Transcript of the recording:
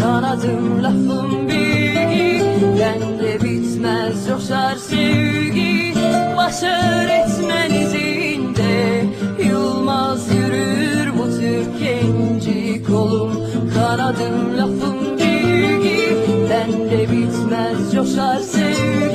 kanadım lafım bilgi Bende bitmez coşar sevgi. Baş öğretmen izinde Yılmaz yürür bu Türk genci Kolum. Kanadım lafım bilgi Bende bitmez coşar sevgi.